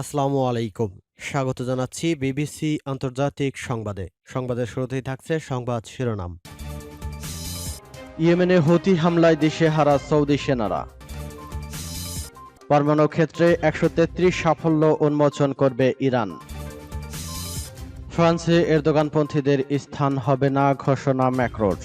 আসসালামু আলাইকুম। স্বাগত জানাচ্ছি বিবিসি আন্তর্জাতিক সংবাদে। সংবাদের শুরুতেই থাকছে সংবাদ শিরোনাম। ইয়েমেনে হুতি হামলায় দিশে হারা সৌদি সেনারা। পরমাণু ক্ষেত্রে একশো তেত্রিশ সাফল্য উন্মোচন করবে ইরান। ফ্রান্সে এরদোগানপন্থীদের স্থান হবে না ঘোষণা ম্যাক্রোর।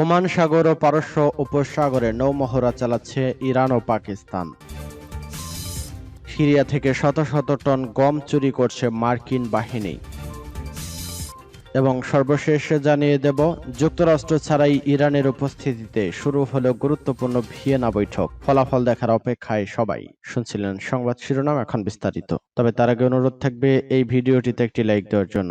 ওমান সাগর ও পারস্য উপসাগরে নৌমহড়া চালাচ্ছে ইরান ও পাকিস্তান। সিরিয়া থেকে শত শত টন গম চুরি করছে মার্কিন বাহিনী। এবং সর্বশেষ জানিয়ে দেব, যুক্তরাষ্ট্র ছাড়াই ইরানের উপস্থিতিতে শুরু হলো গুরুত্বপূর্ণ ভিয়েনা বৈঠক। ফলাফল দেখার অপেক্ষায় সবাই শুনছিলেন সংবাদ শিরোনাম এখন বিস্তারিত। তবে তার আগে অনুরোধ থাকবে এই ভিডিওটিতে একটি লাইক দেওয়ার জন্য।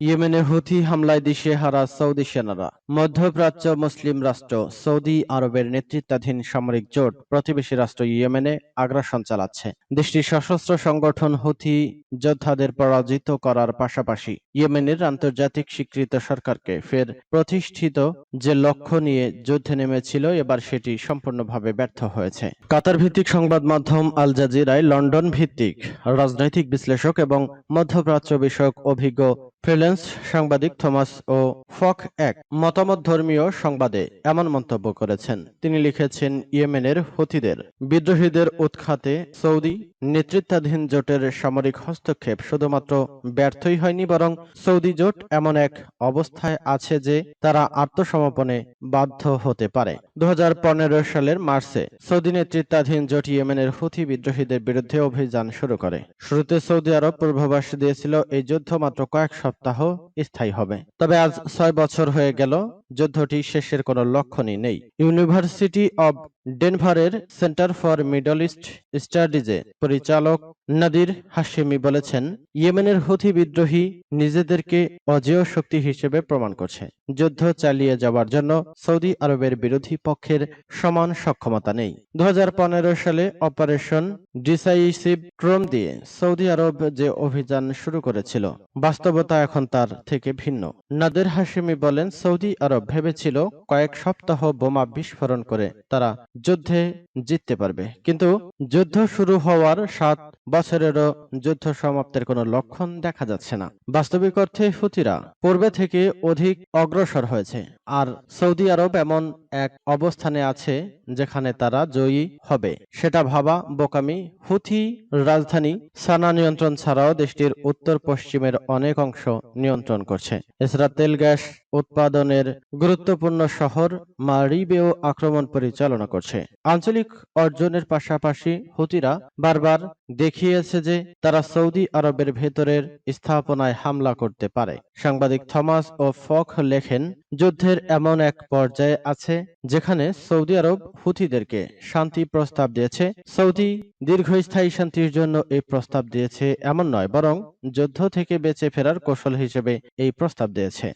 ইয়েমেনে হুথি হামলায় দিশে হারা সৌদি সেনারা। মধ্যপ্রাচ্য মুসলিম রাষ্ট্র সৌদি আরবের নেতৃত্বাধীন সামরিক জোট প্রতিবেশী রাষ্ট্র ইয়েমেনে আগ্রাসন চালাচ্ছে। দেশটির সশস্ত্র সংগঠন হুথি যোদ্ধাদের পরাজিত করার পাশাপাশি ইয়েমেনের আন্তর্জাতিক স্বীকৃত সরকারকে ফের প্রতিষ্ঠিত যে লক্ষ্য নিয়ে যুদ্ধে নেমেছিল, এবার সেটি সম্পূর্ণভাবে ব্যর্থ হয়েছে। কাতার ভিত্তিক সংবাদ মাধ্যম আল জাজিরায় লন্ডন ভিত্তিক রাজনৈতিক বিশ্লেষক এবং মধ্যপ্রাচ্য বিষয়ক অভিজ্ঞ ফ্রিল্যান্স সাংবাদিক থমাস ও ফক এক মতামত ধর্মীয় সংবাদে এমন মন্তব্য করেছেন। তিনি লিখেছেন, ইয়েমেনের হুথিদের, বিদ্রোহীদের উৎখাতে সৌদি নেতৃত্বাধীন জোটের সামরিক হস্তক্ষেপ শুধুমাত্র ব্যর্থই হয়নি বরং সৌদি জোট এমন এক অবস্থায় আছে যে তারা আত্মসমর্পণে বাধ্য হতে পারে। দু হাজার পনেরো সালের মার্চে সৌদি নেতৃত্বাধীন জোট ইয়েমেনের হুথি বিদ্রোহীদের বিরুদ্ধে অভিযান শুরু করে। শুরুতে সৌদি আরব পূর্বাভাস দিয়েছিল, এই যুদ্ধ মাত্র কয়েক সপ্তাহ স্থায়ী হবে। তবে আজ ছয় বছর হয়ে গেল যুদ্ধটি শেষের কোনো লক্ষণই নেই। ইউনিভার্সিটি অব ডেনভারের সেন্টার ফর মিডল ইস্ট স্টাডিজে পরিচালক নাদির হাশেমি বলেছেন, ইয়েমেনের হুথি বিদ্রোহী নিজেদেরকে অজেয় শক্তি হিসেবে প্রমাণ করছে। যুদ্ধ চালিয়ে যাওয়ার জন্য সৌদি আরবের বিরোধী পক্ষের সমান সক্ষমতা নেই। দু হাজার পনেরো সালে অপারেশন ডিসাইসিভ ক্রম দিয়ে সৌদি আরব যে অভিযান শুরু করেছিল, বাস্তবতা এখন তার থেকে ভিন্ন। নাদের হাশেমি বলেন, সৌদি আরব ভেবেছিল কয়েক সপ্তাহ বোমা বিস্ফোরণ করে তারা যুদ্ধে জিততে পারবে। কিন্তু যুদ্ধ শুরু হওয়ার সাত বছরেরও যুদ্ধ সমাপ্তের কোনো লক্ষণ দেখা যাচ্ছে না। বাস্তবিক অর্থে হুতিরা পূর্বে থেকে অধিক অগ্রসর হয়েছে, আর সৌদি আরব এমন এক অবস্থানে আছে যেখানে তারা জয়ী হবে। সেটা ভাবা বোকামি হুথি রাজধানী সানা নিয়ন্ত্রণ ছাড়াও দেশটির উত্তর পশ্চিমের অনেক অংশ নিয়ন্ত্রণ করছে। এছাড়া তেল, গ্যাস উৎপাদনের গুরুত্বপূর্ণ শহর মারিবেও আক্রমণ পরিচালনা করছে। আঞ্চলিক অর্জনের পাশাপাশি হুতিরা বারবার দেখিয়েছে যে তারা সৌদি আরবের ভেতরের স্থাপনায় হামলা করতে পারে। সাংবাদিক থমাস ও ফক লেখেন, যুদ্ধের এমন এক পর্যায়ে আছে যেখানে সৌদি আরব হুথিদেরকে শান্তি প্রস্তাব দিয়েছে। সৌদি দীর্ঘস্থায়ী শান্তির জন্য এই প্রস্তাব দিয়েছে এমন নয়, বরং যুদ্ধ থেকে বেঁচে ফেরার কৌশল হিসেবে এই প্রস্তাব দিয়েছে।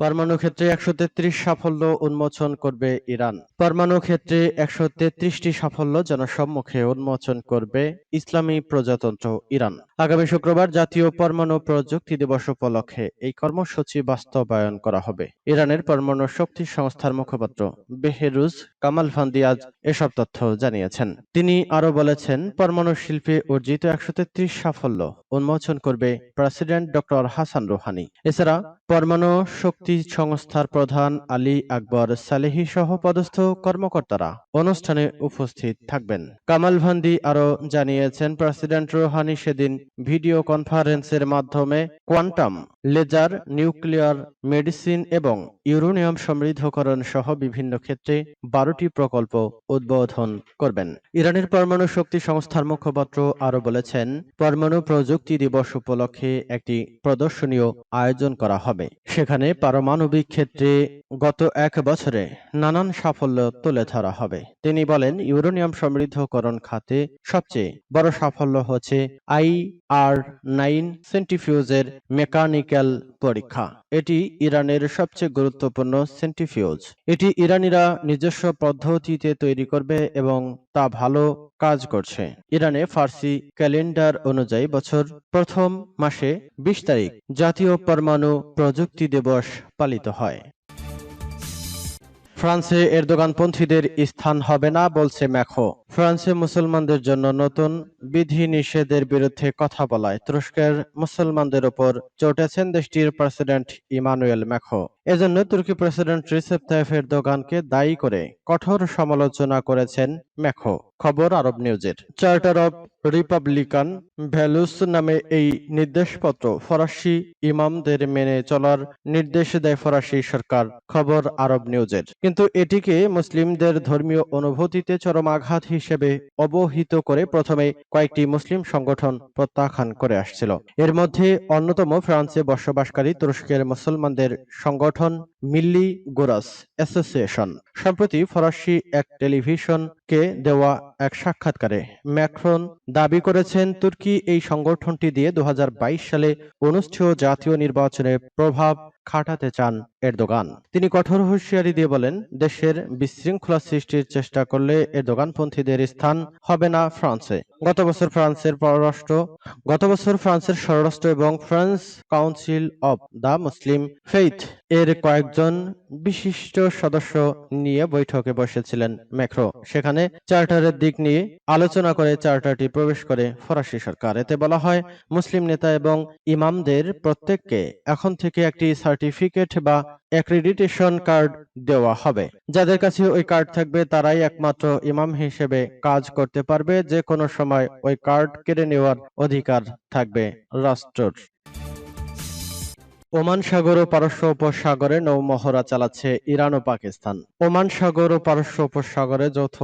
পরমাণু ক্ষেত্রে একশো তেত্রিশ সাফল্য উন্মোচন করবে ইরান। পরমাণু ক্ষেত্রে একশো তেত্রিশটি সাফল্য জনসম্মুখে উন্মোচন করবে ইসলামী প্রজাতন্ত্র ইরান। আগামী শুক্রবার জাতীয় পরমাণু প্রযুক্তি দিবস উপলক্ষে এই কর্মসূচি বাস্তবায়ন করা হবে। ইরানের পরমাণু শক্তি সংস্থার মুখপাত্র বেহেরুজ কামাল ফান্দি আজ এসব তথ্য জানিয়েছেন। তিনি আরও বলেছেন, পরমাণু শিল্পে অর্জিত একশো তেত্রিশ সাফল্য উন্মোচন করবে প্রেসিডেন্ট ডক্টর হাসান রোহানি। এছাড়া, পরমাণু শক্তি সংস্থার প্রধান আলী আকবর সালেহি সহ পদস্থ কর্মকর্তারা অনুষ্ঠানে উপস্থিত থাকবেন। কামাল ভান্দি আরও জানিয়েছেন, প্রেসিডেন্ট রোহানি সেদিন ভিডিও কনফারেন্সের মাধ্যমে কোয়ান্টাম লেজার, নিউক্লিয়ার, মেডিসিন এবং ইউরেনিয়াম সমৃদ্ধকরণ সহ বিভিন্ন ক্ষেত্রে বারোটি প্রকল্প উদ্বোধন করবেন। ইরানের পরমাণু শক্তি সংস্থার মুখপাত্র আরও বলেছেন, পরমাণু প্রযুক্তি দিবস উপলক্ষে একটি প্রদর্শনীয় আয়োজন করা হবে। সেখানে পারমাণবিক ক্ষেত্রে গত এক বছরে নানান সাফল্য তুলে ধরা হবে। তিনি বলেন, ইউরেনিয়াম সমৃদ্ধকরণ খাতে সবচেয়ে বড় সাফল্য হচ্ছে আই আর নাইন সেন্টিফিউজের মেকানিক্যাল কেমিক্যাল পরীক্ষা। এটি ইরানের সবচেয়ে গুরুত্বপূর্ণ সেন্ট্রিফিউজ এটি ইরানিরা নিজস্ব পদ্ধতিতে তৈরি করবে এবং তা ভালো কাজ করছে। ইরানে ফার্সি ক্যালেন্ডার অনুযায়ী বছর প্রথম মাসে বিশ তারিখ জাতীয় পরমাণু প্রযুক্তি দিবস পালিত হয়। ফ্রান্সে এরদোগানপন্থীদের স্থান হবে না, বলছে ম্যাখো। ফ্রান্সে মুসলমানদের জন্য নতুন বিধি নিষেধের বিরুদ্ধে কথা বলায় তুরস্কের মুসলমানদের ওপর চটেছেন দেশটির প্রেসিডেন্ট ইমানুয়েল ম্যাখো। এজন্য তুর্কি প্রেসিডেন্ট রিসেপ তাইফ এরদোগানকে দায়ী করে কঠোর সমালোচনা করেছেন ম্যাখো। খবর আরব নিউজের। চার্টার অব রিপাবলিকান ভ্যালুস নামে এই নির্দেশপত্র ফরাসি ইমামদের মেনে চলার নির্দেশ দেয় ফরাসি সরকার, খবর আরব নিউজের। কিন্তু এটিকে মুসলিমদের ধর্মীয় অনুভূতিতে চরম আঘাত হিসেবে অবহিত করে প্রথমে কয়েকটি মুসলিম সংগঠন প্রত্যাখ্যান করে আসছিল। এর মধ্যে অন্যতম ফ্রান্সে বসবাসকারী তুরস্কের মুসলমানদের সংগঠন মিল্লি গোরাস অ্যাসোসিয়েশন। সম্প্রতি ফরাসি এক টেলিভিশনকে দেওয়া এক সাক্ষাৎকারে ম্যাক্রন দাবি করেছেন, তুর্কি এই সংগঠনটি দিয়ে দু হাজার বাইশ সালে অনুষ্ঠেয় জাতীয় নির্বাচনে প্রভাব খাটাতে চান এরদোগান। তিনি কঠোর হুঁশিয়ারি দিয়ে বলেন, দেশের বিশৃঙ্খলা সৃষ্টির চেষ্টা করলে এরদোগানপন্থীদের স্থান হবে না ফ্রান্সে। গত বছর ফ্রান্সের পররাষ্ট্র, গত বছর ফ্রান্সের স্বরাষ্ট্র এবং France council of the Muslim faith এর কয়েকজন বিশিষ্ট সদস্য নিয়ে বৈঠকে বসেছিলেন ম্যাক্রো। সেখানে চার্টারের দিক নিয়ে আলোচনা করে চার্টারটি প্রবেশ করে ফরাসি সরকার। এতে বলা হয়, মুসলিম নেতা এবং ইমামদের প্রত্যেককে এখন থেকে একটি সার্টিফিকেট বা অ্যাক্রিডিটেশন কার্ড দেওয়া হবে। যাদের কাছে ওই কার্ড থাকবে, তারাই একমাত্র ইমাম হিসেবে কাজ করতে পারবে। যে কোনো সময় ওই কার্ড কেড়ে নেওয়ার অধিকার থাকবে রাষ্ট্রর। ওমান সাগর ও পারস্য উপসাগরে নৌমহড়া চালাচ্ছে ইরান ও পাকিস্তান। ওমান সাগর ও পারস্য উপসাগরে যৌথ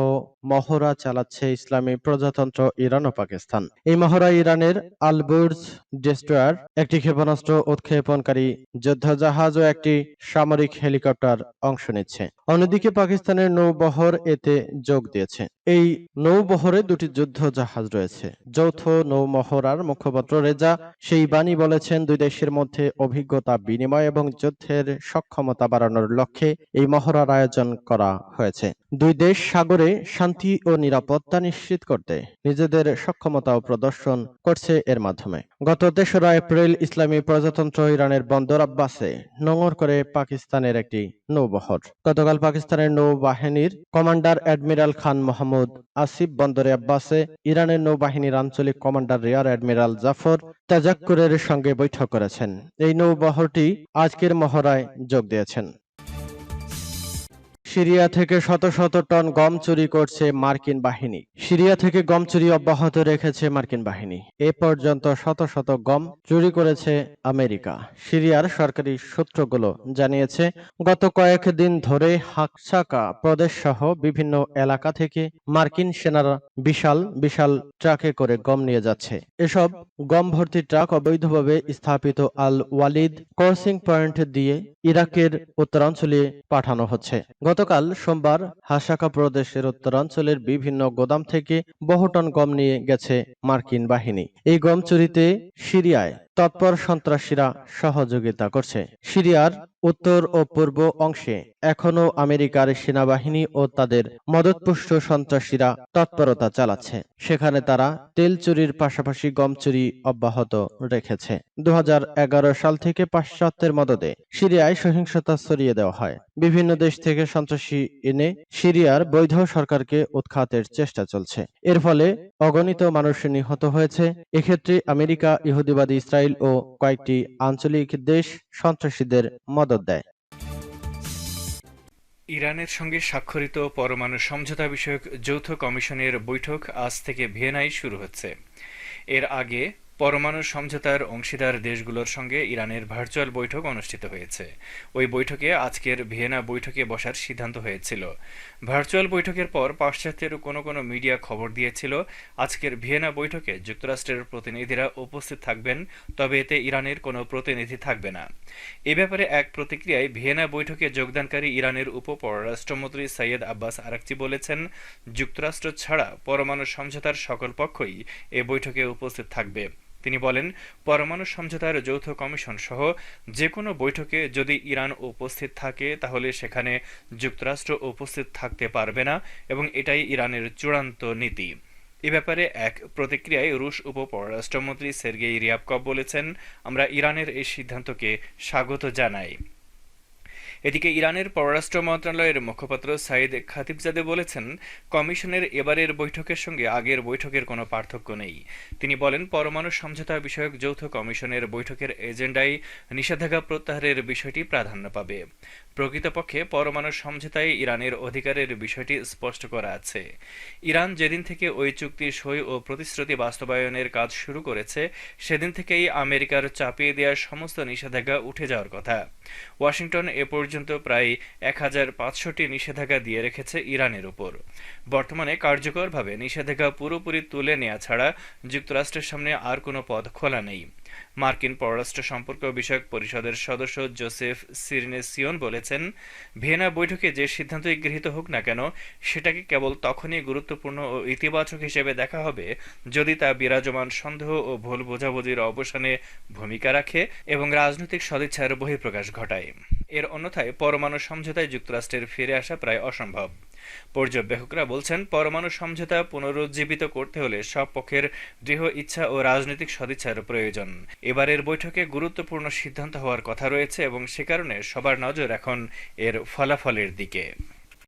মহড়া চালাচ্ছে ইসলামী প্রজাতন্ত্র ইরান ও পাকিস্তান। এই মহড়া ইরানের আলবুর্জ ডেস্ট্রয়ার, একটি ক্ষেপণাস্ত্র উৎক্ষেপণকারী যুদ্ধজাহাজ ও একটি সামরিক হেলিকপ্টার অংশ নিচ্ছে। অন্যদিকে পাকিস্তানের নৌবহর এতে যোগ দিয়েছে। এই নৌবহরে দুটি যুদ্ধ জাহাজ রয়েছে। যৌথ নৌমহড়ার মুখপাত্র রেজা সেই বাণী বলেছেন, দুই দেশের মধ্যে অভিজ্ঞতা, বিনিময় এবং যুদ্ধের সক্ষমতা বাড়ানোর লক্ষ্যে এই মহড়ার আয়োজন করা হয়েছে। দুই দেশ সাগরে শান্তি ও নিরাপত্তা নিশ্চিত করতে নিজেদের সক্ষমতাও প্রদর্শন করছে এর মাধ্যমে। গত তেসরা এপ্রিল ইসলামী প্রজাতন্ত্র ইরানের বন্দর আব্বাসে নোংর করে পাকিস্তানের একটি নৌবহর। গতকাল পাকিস্তানের নৌবাহিনীর কমান্ডার অ্যাডমিরাল খান মোহাম্মদ আসিফ বন্দরে আব্বাসে ইরানের নৌবাহিনীর আঞ্চলিক কমান্ডার রিয়ার অ্যাডমিরাল জাফর তাজাক্কুরের সঙ্গে বৈঠক করেছেন। এই নৌবহরটি আজকের মহড়ায় যোগ দিয়েছেন। সিরিয়া থেকে শত শত টন গম চুরি করছে মার্কিন বাহিনী। সিরিয়া থেকে গম চুরি অব্যাহত রেখেছে মার্কিন বাহিনী। এ পর্যন্ত শত শত গম চুরি করেছে আমেরিকা। সিরিয়ার সরকারি সূত্রগুলো জানিয়েছে, গত কয়েকদিন ধরে হাকসাকা প্রদেশ সহ বিভিন্ন এলাকা থেকে মার্কিন সেনারা বিশাল বিশাল ট্রাকে করে গম নিয়ে যাচ্ছে। এসব গম ভর্তি ট্রাক অবৈধভাবে স্থাপিত আল ওয়ালিদ ক্রসিং পয়েন্ট দিয়ে ইরাকের উত্তরাঞ্চলে পাঠানো হচ্ছে। গতকাল সোমবার হাসাকা প্রদেশের উত্তরাঞ্চলের বিভিন্ন গোদাম থেকে বহু টন গম নিয়ে গেছে মার্কিন বাহিনী। এই গম চুরিতে সিরিয়ায় তৎপর সন্ত্রাসীরা সহযোগিতা করছে। সিরিয়ার উত্তর ও পূর্ব অংশে এখনও আমেরিকার সেনাবাহিনী ও তাদের মদতপুষ্ট সন্ত্রাসীরা তৎপরতা চালাচ্ছে। সেখানে তারা তেল চুরির পাশাপাশি গম চুরি অব্যাহত রেখেছে। দু সাল থেকে পাশ্চাত্যের মদদে সিরিয়ায় সহিংসতা ছড়িয়ে দেওয়া হয়। বিভিন্ন দেশ থেকে সন্ত্রাসী এনে সিরিয়ার বৈধ সরকারকে উৎখাতের চেষ্টা চলছে। এর ফলে অগণিত মানুষ নিহত হয়েছে। এক্ষেত্রে আমেরিকা ইহুদিবাদী ইসরায়েল ও কয়েকটি আঞ্চলিক দেশ সন্ত্রাসীদের মদত দেয়। ইরানের সঙ্গে স্বাক্ষরিত পরমাণু সমঝোতা বিষয়ক যৌথ কমিশনের বৈঠক আজ থেকে ভিয়েনায় শুরু হচ্ছে। এর আগে পরমাণু সমঝোতার অংশীদার দেশগুলোর সঙ্গে ইরানের ভার্চুয়াল বৈঠক অনুষ্ঠিত হয়েছে। ওই বৈঠকে আজকের ভিয়েনা বৈঠকে বসার সিদ্ধান্ত হয়েছিল। ভার্চুয়াল বৈঠকের পর পাশ্চাত্যের কোনো কোনো মিডিয়া খবর দিয়েছিল, আজকের ভিয়েনা বৈঠকে যুক্তরাষ্ট্রের প্রতিনিধিরা উপস্থিত থাকবেন, তবে এতে ইরানের কোনো প্রতিনিধি থাকবে না। এ ব্যাপারে এক প্রতিক্রিয়ায় ভিয়েনা বৈঠকে যোগদানকারী ইরানের উপ পররাষ্ট্রমন্ত্রী সৈয়দ আব্বাস আরাকচি বলেছেন, যুক্তরাষ্ট্র ছাড়া পরমাণু সমঝোতার সকল পক্ষই এ বৈঠকে উপস্থিত থাকবে। বলেন, পরমাণু সমঝোতার যৌথ কমিশন সহ যে কোনো বৈঠকে যদি ইরান উপস্থিত থাকে, তাহলে সেখানে যুক্তরাষ্ট্র উপস্থিত থাকতে পারবে না এবং এটাই ইরানের চূড়ান্ত নীতি। এ ব্যাপারে এক প্রতিক্রিয়ায় রুশ উপপররাষ্ট্রমন্ত্রী সের্গেই রিয়াবকব বলেছেন, আমরা ইরানের এই সিদ্ধান্তকে স্বাগত জানাই। এদিকে ইরানের পররাষ্ট্র মন্ত্রণালয়ের মুখপাত্র সাইদ খাতিবজাদে বলেছেন, কমিশনের এবারের বৈঠকের সঙ্গে আগের বৈঠকের কোনো পার্থক্য নেই। তিনি বলেন, পরমাণু সমঝোতা বিষয়ক যৌথ কমিশনের বৈঠকের এজেন্ডায় নিষেধাজ্ঞা প্রত্যাহারের বিষয়টি প্রাধান্য পাবে। প্রকৃতপক্ষে পরমাণু সমঝোতায় ইরানের অধিকারের বিষয়টি স্পষ্ট করা আছে। ইরান যেদিন থেকে ওই চুক্তির সই ও প্রতিশ্রুতি বাস্তবায়নের কাজ শুরু করেছে, সেদিন থেকেই আমেরিকার চাপিয়ে দেওয়া সমস্ত নিষেধাজ্ঞা উঠে যাওয়ার কথা। ওয়াশিংটন এ পর্যন্ত প্রায় এক হাজার পাঁচশোটি নিষেধাজ্ঞা দিয়ে রেখেছে ইরানের উপর। বর্তমানে কার্যকরভাবে নিষেধাজ্ঞা পুরোপুরি তুলে নেওয়া ছাড়া যুক্তরাষ্ট্রের সামনে আর কোনো পথ খোলা নেই। মার্কিন পররাষ্ট্র সম্পর্ক বিষয়ক পরিষদের সদস্য জোসেফ সিরিনেসিয়ন বলেছেন, ভিয়েনা বৈঠকে যে সিদ্ধান্তই গৃহীত হোক না কেন, সেটাকে কেবল তখনই গুরুত্বপূর্ণ ও ইতিবাচক হিসেবে দেখা হবে যদি তা বিরাজমান সন্দেহ ও ভুল বোঝাবুঝির অবসানে ভূমিকা রাখে এবং রাজনৈতিক সদিচ্ছার বহিঃপ্রকাশ ঘটায়। এর অন্যথায় পরমাণু সমঝোতায় যুক্তরাষ্ট্রের ফিরে আসা প্রায় অসম্ভব। পর্যবেক্ষকরা বলছেন, পরমাণু সমঝোতা পুনরুজ্জীবিত করতে হলে সব পক্ষের দৃঢ় ইচ্ছা ও রাজনৈতিক সদিচ্ছার প্রয়োজন। এবারের বৈঠকে গুরুত্বপূর্ণ সিদ্ধান্ত হওয়ার কথা রয়েছে এবং সে কারণে সবার নজর এখন এর ফলাফলের দিকে।